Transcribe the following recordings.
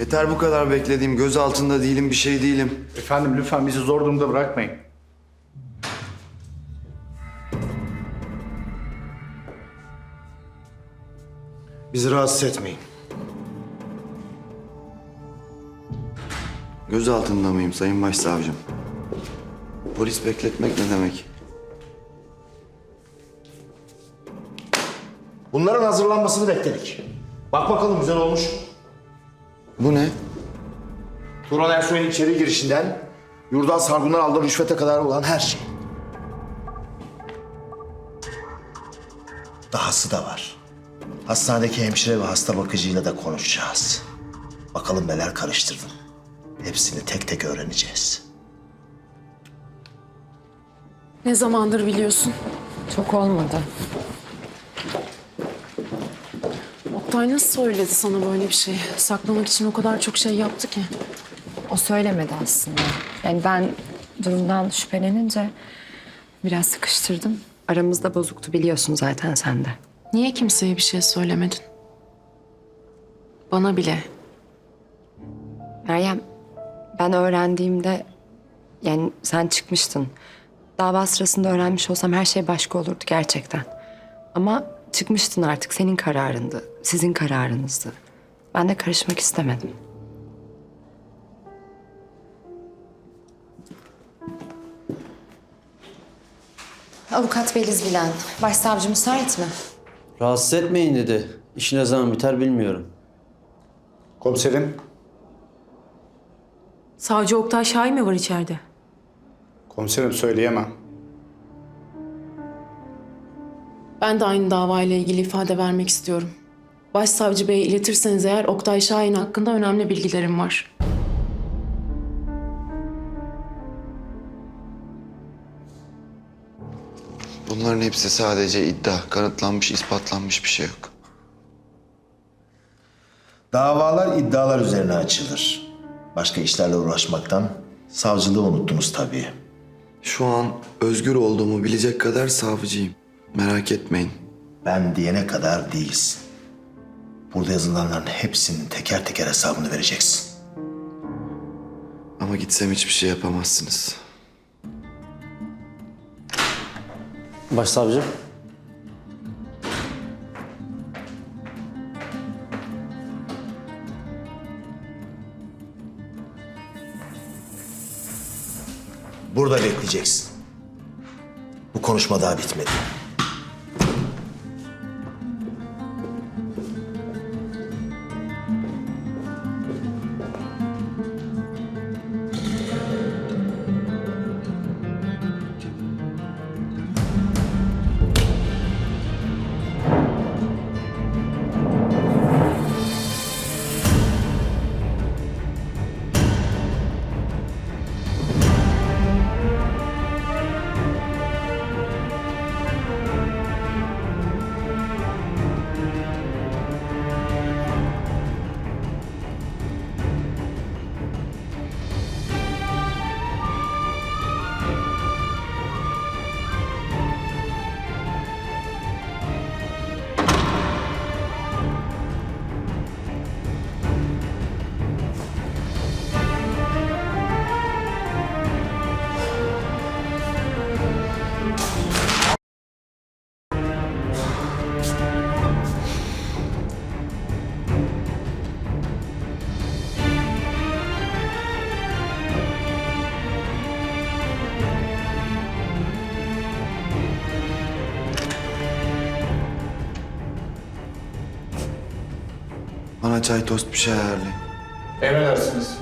Yeter bu kadar beklediğim. Göz altında değilim, bir şey değilim. Efendim lütfen bizi zor durumda bırakmayın. Bizi rahatsız etmeyin. Göz altında mıyım Sayın Başsavcım? Polis bekletmek ne demek? Bunların hazırlanmasını bekledik. Bak bakalım güzel olmuş. Bu ne? Turan Ersoy'un içeri girişinden yurdan sargundan aldığı rüşvete kadar olan her şey. Dahası da var. Hastanedeki hemşire ve hasta bakıcıyla da konuşacağız. Bakalım neler karıştırdım. Hepsini tek tek öğreneceğiz. Ne zamandır biliyorsun? Çok olmadı. Oktay nasıl söyledi sana böyle bir şey? Saklamak için o kadar çok şey yaptı ki. O söylemedi aslında. Yani ben durumdan şüphelenince biraz sıkıştırdım. Aramızda bozuktu biliyorsun zaten sen de. Niye kimseye bir şey söylemedin? Bana bile. Meryem, ben öğrendiğimde yani sen çıkmıştın. Dava sırasında öğrenmiş olsam her şey başka olurdu gerçekten. Ama çıkmıştın artık senin kararındı. Sizin kararınızdı. Ben de karışmak istemedim. Avukat Beliz Bilen, başsavcı müsait mi? Rahatsız etmeyin dedi. İş ne zaman biter bilmiyorum. Komiserim, Savcı Oktay Şahin mi var içeride? komiserim söyleyemem. Ben de aynı davayla ilgili ifade vermek istiyorum. Başsavcı Bey'e iletirseniz eğer Oktay Şahin hakkında önemli bilgilerim var. Bunların hepsi sadece iddia. Kanıtlanmış, ispatlanmış bir şey yok. Davalar iddialar üzerine açılır. Başka işlerle uğraşmaktan savcılığı unuttunuz tabii. Şu an özgür olduğumu bilecek kadar savcıyım. Merak etmeyin. Ben diyene kadar değilsin. Burada yazılanların hepsinin teker teker hesabını vereceksin. Ama gitsem hiçbir şey yapamazsınız. Başsavcı. Burada bekleyeceksin. Bu konuşma daha bitmedi. Çay tost bir şey ayarlayın. Emredersiniz.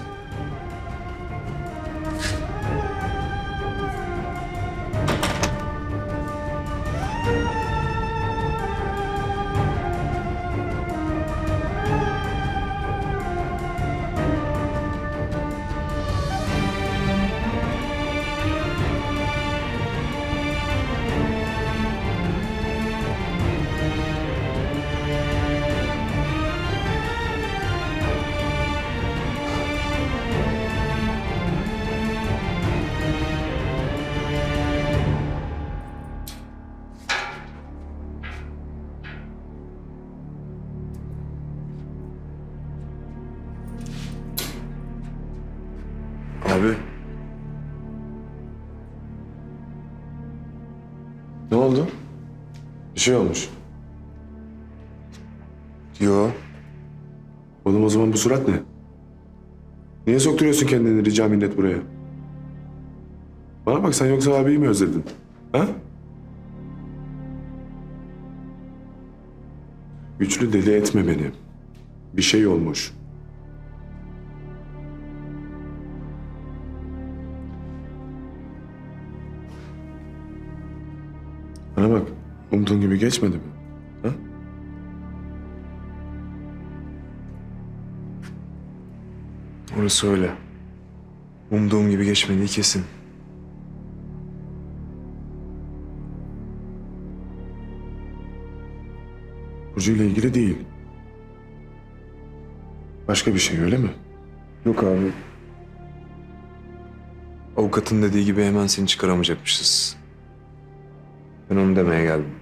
Abi. Ne oldu? Bir şey olmuş. Yo. Oğlum o zaman bu surat ne? Niye sokturuyorsun kendini rica minnet buraya? Bana bak sen yoksa abiyi mi özledin? Ha? Güçlü deli etme beni. Bir şey olmuş. Bana bak, umduğun gibi geçmedi mi? Ha? Orası öyle. Umduğum gibi geçmediği kesin. Burcu ile ilgili değil. Başka bir şey öyle mi? Yok abi. Avukatın dediği gibi hemen seni çıkaramayacakmışız. Ben onu demeye geldim.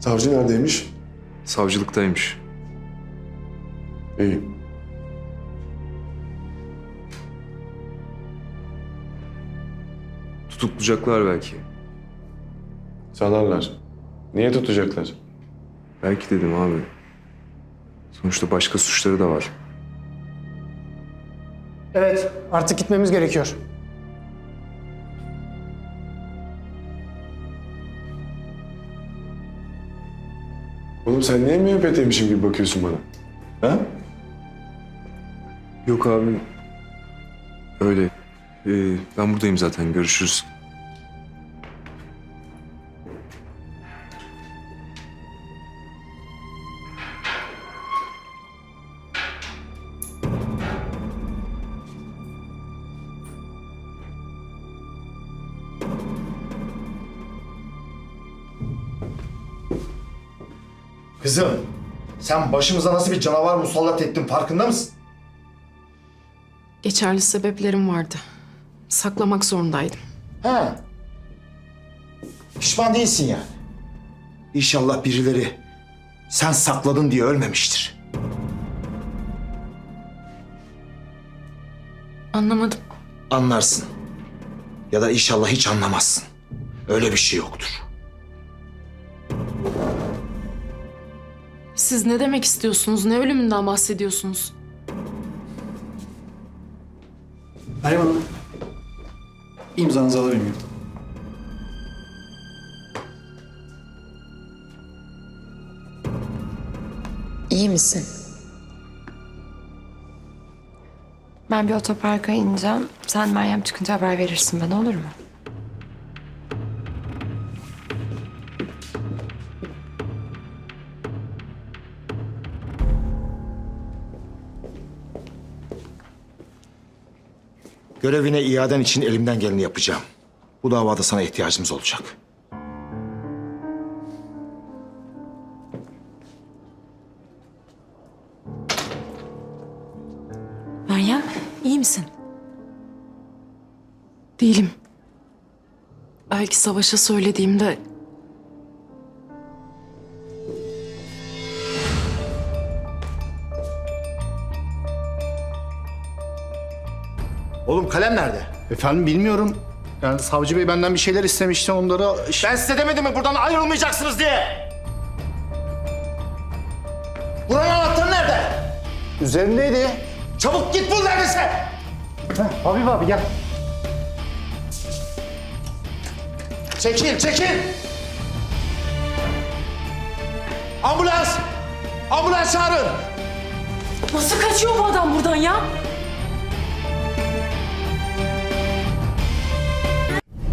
Savcı neredeymiş? Savcılıktaymış. İyi. Tutuklayacaklar belki. Salarlar. Niye tutacaklar? Belki dedim abi. Sonuçta başka suçları da var. Evet, artık gitmemiz gerekiyor. Oğlum sen niye müebbeteymişim gibi bakıyorsun bana? Ha? Yok abi. Öyle. Ee, ben buradayım zaten. Görüşürüz. Kızım, sen başımıza nasıl bir canavar musallat ettin farkında mısın? Geçerli sebeplerim vardı. Saklamak zorundaydım. Ha. Pişman değilsin yani. İnşallah birileri sen sakladın diye ölmemiştir. Anlamadım. Anlarsın. Ya da inşallah hiç anlamazsın. Öyle bir şey yoktur. Siz ne demek istiyorsunuz? Ne ölümünden bahsediyorsunuz? Meryem Hanım, imzanızı alabilir miyim? İyi misin? Ben bir otoparka ineceğim. Sen Meryem çıkınca haber verirsin bana olur mu? Görevine iaden için elimden geleni yapacağım. Bu davada sana ihtiyacımız olacak. Meryem iyi misin? Değilim. Belki savaşa söylediğimde Oğlum kalem nerede? Efendim bilmiyorum. Yani savcı bey benden bir şeyler istemişti onlara... Ben size demedim mi buradan ayrılmayacaksınız diye? Buranın anahtarı nerede? Üzerindeydi. Çabuk git bul neredeyse. Habib abi gel. Çekil, çekil. Ambulans! Ambulans çağırın. Nasıl kaçıyor bu adam buradan ya?